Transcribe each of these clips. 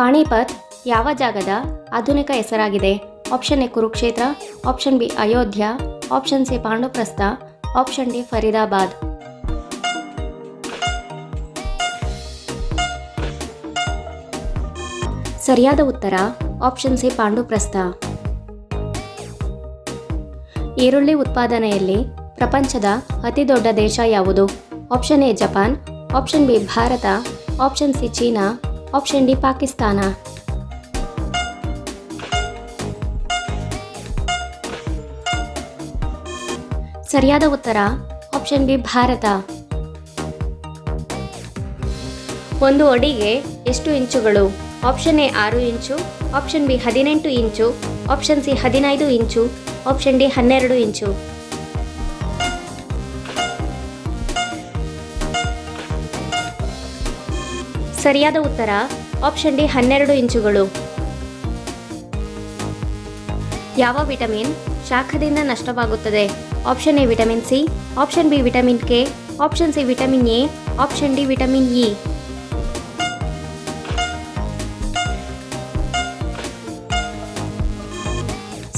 ಪಾಣಿಪತ್ ಯಾವ ಜಾಗದ ಆಧುನಿಕ ಹೆಸರಾಗಿದೆ? Option A Kurukshetra, option B Ayodhya, option C Panduprastha, option D Faridabad. ಸರಿಯಾದ ಉತ್ತರ, ಆಪ್ಷನ್ ಸಿ ಪಾಂಡುಪ್ರಸ್ಥ. ಈರುಳ್ಳಿ ಉತ್ಪಾದನೆಯಲ್ಲಿ ಪ್ರಪಂಚದ ಅತಿ ದೊಡ್ಡ ದೇಶ ಯಾವುದು? Option A Japan, option B Bharat, option C China option D Pakistan ಸರಿಯಾದ ಉತ್ತರ ಆಪ್ಷನ್ ಬಿ ಭಾರತ. ಒಂದು ಅಡಿಗೆ ಎಷ್ಟು ಇಂಚುಗಳು? ಆಪ್ಷನ್ ಎ ಆರು ಇಂಚು. ಆಪ್ಷನ್ ಬಿ ಹದಿನೆಂಟು ಇಂಚು. ಆಪ್ಷನ್ ಸಿ ಹದಿನೈದು ಇಂಚು. ಆಪ್ಷನ್ ಡಿ ಹನ್ನೆರಡು ಇಂಚು. ಸರಿಯಾದ ಉತ್ತರ ಆಪ್ಷನ್ ಡಿ ಹನ್ನೆರಡು ಇಂಚುಗಳು. ಯಾವ ವಿಟಮಿನ್? ಶಾಖದಿಂದ ನಷ್ಟವಾಗುತ್ತದೆ. Option A vitamin C option B vitamin K option C vitamin A option D vitamin E.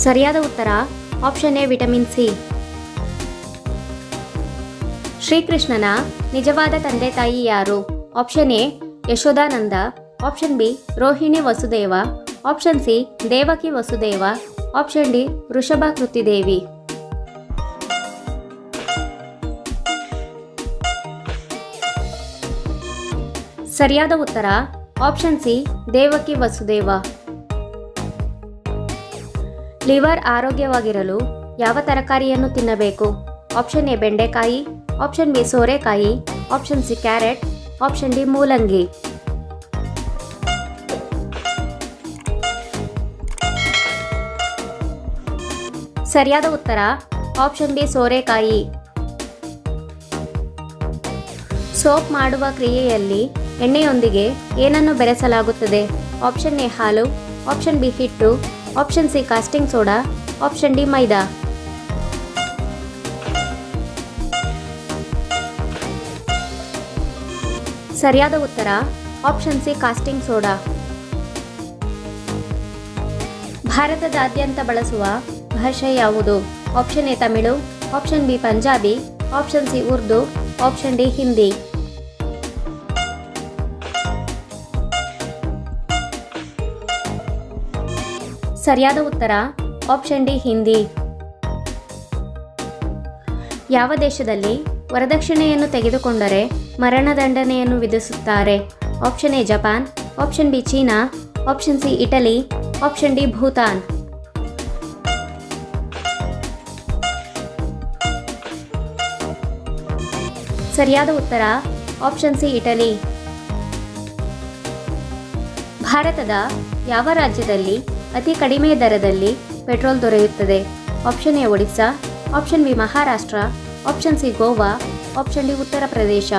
ಸರಿಯಾದ ಉತ್ತರ ಆಪ್ಷನ್ ಎ ವಿಟಮಿನ್ ಸಿ. ಶ್ರೀಕೃಷ್ಣನ ನಿಜವಾದ ತಂದೆ ತಾಯಿ ಯಾರು? Option A Yashodananda option B Rohini Vasudeva option C Devaki Vasudeva option D Vrishabha Kritidevi. ಸರಿಯಾದ ಉತ್ತರ option C Devaki Vasudeva. Liver ಆರೋಗ್ಯವಾಗಿರಲು ಯಾವ ತರಕಾರಿಯನ್ನು ತಿನ್ನಬೇಕು? ಆಪ್ಷನ್ ಎ ಬೆಂಡೆಕಾಯಿ ಆಪ್ಷನ್ ಬಿ ಸೋರೆಕಾಯಿ option C carrot option D ಮೂಲಂಗಿ. ಸರಿಯಾದ ಉತ್ತರ, ಆಪ್ಷನ್ ಬಿ ಸೋರೆಕಾಯಿ. ಸೋಪ್ ಮಾಡುವ ಕ್ರಿಯೆಯಲ್ಲಿ ಎಣ್ಣೆಯೊಂದಿಗೆ ಏನನ್ನು ಬೆರೆಸಲಾಗುತ್ತದೆ? ಆಪ್ಷನ್ ಎ ಹಾಲು, ಆಪ್ಷನ್ ಬಿ ಹಿಟ್ಟು, option C caustic soda, option D ಮೈದಾ. ಸರಿಯಾದ ಉತ್ತರ? Option C, caustic soda. ಭಾರತದಾದ್ಯಂತ ಬಳಸುವ ಭಾಷೆ ಯಾವುದು? Option A, Tamil. Option B, Punjabi. Option C, Urdu. Option D, Hindi. ಸರಿಯಾದ ಉತ್ತರ? Option D, Hindi. ಯಾವ ದೇಶದಲ್ಲಿ ವರದಕ್ಷಿಣೆಯನ್ನು ತೆಗೆದುಕೊಂಡರೆ ಮರಣದಂಡನೆಯನ್ನು ವಿಧಿಸುತ್ತಾರೆ. Option A Japan option B China option C Italy option D Bhutan ಸರಿಯಾದ ಉತ್ತರ ಆಪ್ಷನ್ ಸಿ ಇಟಲಿ ಭಾರತದ ಯಾವ ರಾಜ್ಯದಲ್ಲಿ ಅತಿ ಕಡಿಮೆ ದರದಲ್ಲಿ ಪೆಟ್ರೋಲ್ ದೊರೆಯುತ್ತದೆ? Option A Odisha option B Maharashtra option C Goa option D Uttar Pradesh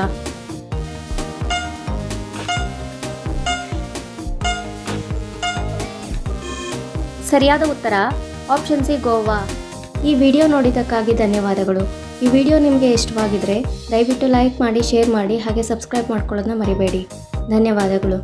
ಸರಿಯಾದ ಉತ್ತರ ಆಪ್ಷನ್ ಸಿ ಗೋವಾ ಈ ವಿಡಿಯೋ ನೋಡಿದ್ದಕ್ಕಾಗಿ ಧನ್ಯವಾದಗಳು. ಈ ವಿಡಿಯೋ ನಿಮಗೆ ಇಷ್ಟವಾಗಿದ್ದರೆ ದಯವಿಟ್ಟು ಲೈಕ್ ಮಾಡಿ ಶೇರ್ ಮಾಡಿ, ಹಾಗೆ ಸಬ್ಸ್ಕ್ರೈಬ್ ಮಾಡ್ಕೊಳ್ಳೋದನ್ನ ಮರಿಬೇಡಿ. ಧನ್ಯವಾದಗಳು.